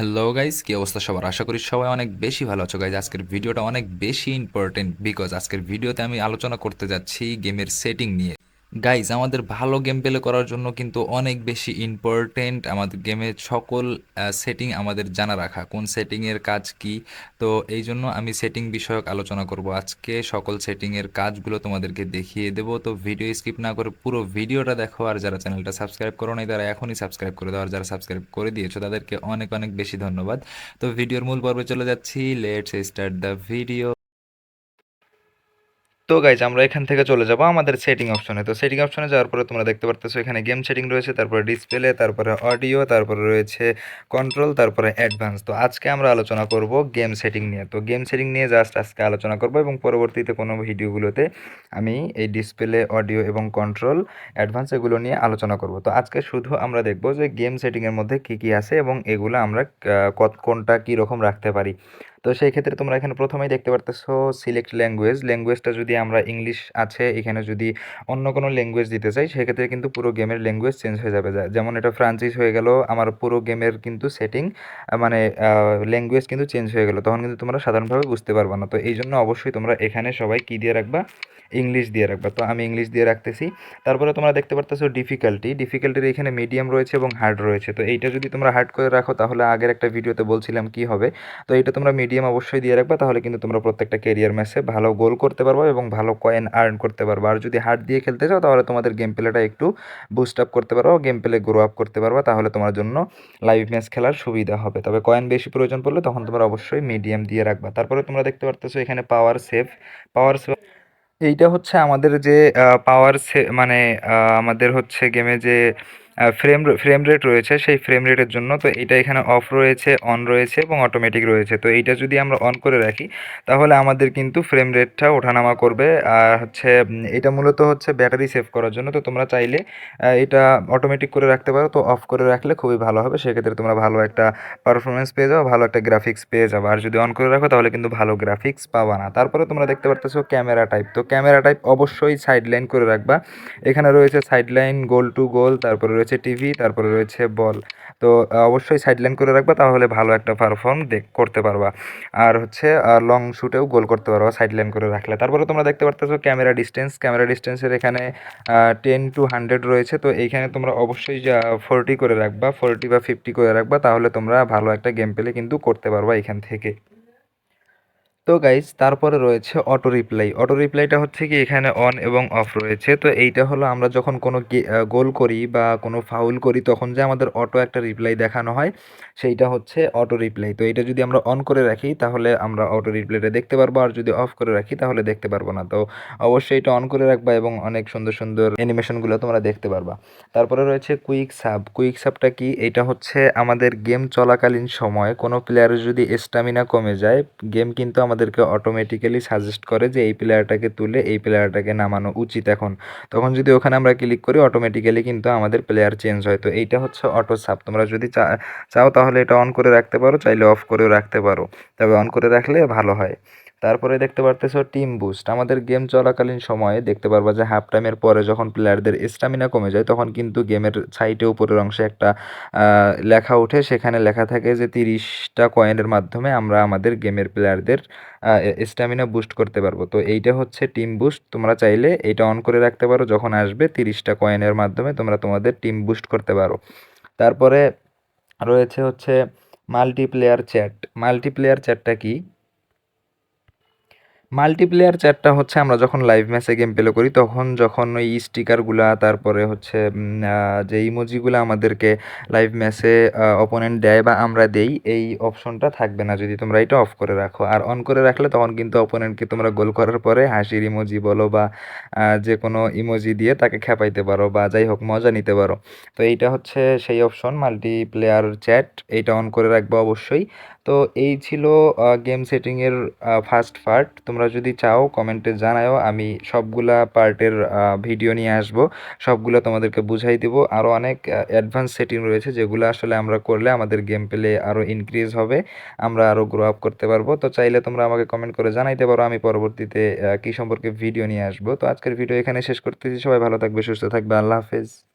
Hello guys কি অবস্থা সবার? আশা করি সবাই অনেক বেশি ভালো আছো গাইজ আজকের ভিডিওটা অনেক বেশি ইম্পর্টেন্ট বিকজ আজকের ভিডিওতে আমি আলোচনা করতে যাচ্ছি গেমের সেটিং নিয়ে। গাইজ আমাদের ভালো গেম প্লে করার জন্য কিন্তু অনেক বেশি ইম্পর্টেন্ট আমাদের গেমের সকল সেটিং আমাদের জানা রাখা, কোন সেটিংয়ের কাজ কি। তো এই জন্য আমি সেটিং বিষয়ক আলোচনা করব আজকে। সকল সেটিংয়ের কাজগুলো তোমাদেরকে দেখিয়ে দেবো। তো ভিডিও স্কিপ না করে পুরো ভিডিওটা দেখো। আর যারা চ্যানেলটা সাবস্ক্রাইব করো নাই, তারা এখনই সাবস্ক্রাইব করে দাও। আর যারা সাবস্ক্রাইব করে দিয়েছ, তাদেরকে অনেক অনেক বেশি ধন্যবাদ। তো ভিডিওর মূল পর্বে চলে যাচ্ছি। লেটস স্টার্ট দ্য ভিডিও তো গাইজ আমরা এখান থেকে চলে যাব আমাদের সেটিং অপশনে তো সেটিং অপশনে যাওয়ার পরে তোমরা দেখতে পারতেছো, এখানে গেম সেটিং রয়েছে, তারপরে ডিসপ্লে তারপরে অডিও তারপরে রয়েছে কন্ট্রোল তারপরে অ্যাডভান্স তো আজকে আমরা আলোচনা করব গেম সেটিং নিয়ে। তো গেম সেটিং নিয়ে জাস্ট আজকে আলোচনা করব এবং পরবর্তীতে কোনো ভিডিওগুলোতে আমি এই ডিসপ্লে অডিও এবং কন্ট্রোল অ্যাডভান্স এগুলো নিয়ে আলোচনা করব। তো আজকে শুধু আমরা দেখব যে গেম সেটিংয়ের মধ্যে কী কী আছে এবং এগুলো আমরা কোনটা কী রকম রাখতে পারি। তো সেই ক্ষেত্রে তোমরা এখানে প্রথমেই দেখতে পারতেছো সিলেক্ট ল্যাঙ্গুয়েজ ল্যাঙ্গুয়েজটা যদি আমরা ইংলিশ আছে, এখানে যদি অন্য কোনো ল্যাঙ্গুয়েজ দিতে চাই, সেক্ষেত্রে কিন্তু পুরো গেমের ল্যাঙ্গুয়েজ চেঞ্জ হয়ে যাবে। যেমন এটা ফ্রান্সিস হয়ে গেল, আমার পুরো গেমের কিন্তু সেটিং মানে ল্যাঙ্গুয়েজ কিন্তু চেঞ্জ হয়ে গেলো। তখন কিন্তু তোমরা সাধারণভাবে বুঝতে পারবে না। তো এই জন্য অবশ্যই তোমরা এখানে সবাই কী দিয়ে রাখবা? ইংলিশ দিয়ে রাখবা। তো আমি ইংলিশ দিয়ে রাখতেছি। তারপরে তোমরা দেখতে পারতেছো ডিফিকাল্টি ডিফিকাল্টির এখানে মিডিয়াম রয়েছে এবং হার্ড রয়েছে। তো এইটা যদি তোমরা হার্ড করে রাখো, তাহলে আগের একটা ভিডিওতে বলছিলাম কি হবে? তো এইটা তোমরা মিডিয়াম অবশ্যই দিয়ে রাখবা, তাহলে কিন্তু তোমরা প্রত্যেকটা কেরিয়ার ম্যাচে ভালো গোল করতে পারবা এবং ভালো কয়েন আর্ন করতে পারবা। আর যদি হার্ড দিয়ে খেলতে চাও, তাহলে তোমাদের গেম প্লেটা একটু বুস্ট আপ করতে পারবা গেম প্লে গ্রো আপ করতে পারবা, তাহলে তোমার জন্য লাইভ ম্যাচ খেলার সুবিধা হবে। তবে কয়েন বেশি প্রয়োজন পড়লে তখন তোমরা অবশ্যই মিডিয়াম দিয়ে রাখবা। তারপরে তোমরা দেখতে পারতেছো এখানে পাওয়ার সেভ পাওয়ার সেভ এইটা হচ্ছে আমাদের যে পাওয়ার সে মানে আমাদের হচ্ছে গেমে যে ফ্রেম ফ্রেম রেট রয়েছে, সেই ফ্রেম রেটের জন্য তো এটা এখানে অফ রয়েছে অন রয়েছে এবং অটোমেটিক রয়েছে। তো এইটা যদি আমরা অন করে রাখি, তাহলে আমাদের কিন্তু ফ্রেম রেটটা ওঠানামা করবে। আর হচ্ছে এটা মূলত হচ্ছে ব্যাটারি সেভ করার জন্য। তো তোমরা চাইলে এটা অটোমেটিক করে রাখতে পারো। তো অফ করে রাখলে খুবই ভালো হবে। সেক্ষেত্রে তোমরা ভালো একটা পারফরমেন্স পেয়ে যাও, ভালো একটা গ্রাফিক্স পেয়ে যাবে আর যদি অন করে রাখো, তাহলে কিন্তু ভালো গ্রাফিক্স পাবা না। তারপরে তোমরা দেখতে পারতেছো ক্যামেরা টাইপ তো ক্যামেরা টাইপ অবশ্যই সাইড লাইন করে রাখবা। এখানে রয়েছে side line goal to goal তারপরে রয়েছে টিভি, তারপরে রয়েছে বল। তো অবশ্যই সাইডলাইন করে রাখবা, তাহলে ভালো একটা পারফর্ম করতে পারবা। আর হচ্ছে লং শ্যুটেও গোল করতে পারবা সাইডলাইন করে রাখলে। তারপরে তোমরা দেখতে পারতেছো ক্যামেরা ডিস্টেন্স ক্যামেরা ডিস্টেন্সের এখানে টেন টু হান্ড্রেড রয়েছে। তো, এইখানে তোমরা অবশ্যই ফোরটি করে রাখবা ফোরটি বা ফিফটি করে রাখবা, তাহলে তোমরা ভালো একটা গেম পেলে কিন্তু করতে পারবা এখান থেকে। তো গাইজ তারপরে রয়েছে অটো রিপ্লাই অটো রিপ্লাইটা হচ্ছে কি এখানে অন এবং অফ রয়েছে। তো এইটা হলো আমরা যখন কোনো গোল করি বা কোনো ফাউল করি, তখন যে আমাদের অটো একটা রিপ্লাই দেখানো হয়, সেইটা হচ্ছে অটো রিপ্লাই তো এটা যদি আমরা অন করে রাখি, তাহলে আমরা অটো রিপ্লাইটা দেখতে পারব। আর যদি অফ করে রাখি, তাহলে দেখতে পারব না। তো অবশ্যই এটা অন করে রাখবা এবং অনেক সুন্দর সুন্দর অ্যানিমেশনগুলো তোমরা দেখতে পারবা। তারপরে রয়েছে কুইক সাব কুইক সাবটা কি? এটা হচ্ছে আমাদের গেম চলাকালীন সময়। কোনো প্লেয়ারের যদি স্টামিনা কমে যায় গেম কিন্তু আমাদেরকে অটোমেটিক্যালি সাজেস্ট করে যে এই প্লেয়ারটাকে তুলে এই প্লেয়ারটাকে নামানো উচিত এখন। তখন যদি ওখানে আমরা ক্লিক করি অটোমেটিক্যালি কিন্তু আমাদের প্লেয়ার চেঞ্জ হয়। তো এইটা হচ্ছে অটো সাপ তোমরা যদি চাও তাহলে এটা অন করে রাখতে পারো, চাইলে অফ করেও রাখতে পারো। তবে অন করে রাখলে ভালো হয়। তারপরে দেখতে পারতেছো টিম বুস্ট আমাদের গেম চলাকালীন সময়ে দেখতে পারবা যে হাফ টাইমের পরে যখন প্লেয়ারদের স্টামিনা কমে যায়, তখন কিন্তু গেমের সাইটে উপরের অংশে একটা লেখা ওঠে। সেখানে লেখা থাকে যে তিরিশটা কয়েনের মাধ্যমে আমরা আমাদের গেমের প্লেয়ারদের স্ট্যামিনা বুস্ট করতে পারব। তো এইটা হচ্ছে টিম বুস্ট তোমরা চাইলে এটা অন করে রাখতে পারো। যখন আসবে তিরিশটা কয়েনের মাধ্যমে তোমরা তোমাদের টিম বুস্ট করতে পারো। তারপরে রয়েছে হচ্ছে মাল্টিপ্লেয়ার চ্যাট মাল্টিপ্লেয়ার চ্যাটটা কি? মাল্টিপ্লেয়ার চ্যাটটা হচ্ছে আমরা যখন লাইভ ম্যাচে গেম প্লে করি, তখন যখন ওই স্টিকারগুলা তারপরে হচ্ছে যে ইমোজিগুলো আমাদেরকে লাইভ ম্যাচে অপোনেন্ট দেয় বা আমরা দেই, এই অপশনটা থাকবে না যদি তোমরা এটা অফ করে রাখো। আর অন করে রাখলে তখন কিন্তু অপোনেন্টকে তোমরা গোল করার পরে হাসির ইমোজি বলো বা যে কোনো ইমোজি দিয়ে তাকে খেপাইতে পারো বা যাই হোক মজা নিতে পারো। তো এইটা হচ্ছে সেই অপশন মাল্টিপ্লেয়ার চ্যাট এইটা অন করে রাখব অবশ্যই। তো এই ছিল গেম সেটিংয়ের ফার্স্ট পার্ট তোমরা যদি চাও কমেন্টে জানাও আমি সবগুলা পার্টের ভিডিও নিয়ে আসব। সবগুলো তোমাদেরকে বুঝাই দেব। আরও অনেক অ্যাডভান্স সেটিং রয়েছে, যেগুলো আসলে আমরা করলে আমাদের গেম প্লে আরও ইনক্রিজ হবে, আমরা আরও গ্রো আপ করতে পারব। তো চাইলে তোমরা আমাকে কমেন্ট করে জানাইতে পারো, আমি পরবর্তীতে কী সম্পর্কে ভিডিও নিয়ে আসব। তো আজকের ভিডিও এখানে শেষ করতেছি। সবাই ভালো থাকবে, সুস্থ থাকবে। আল্লাহ হাফেজ।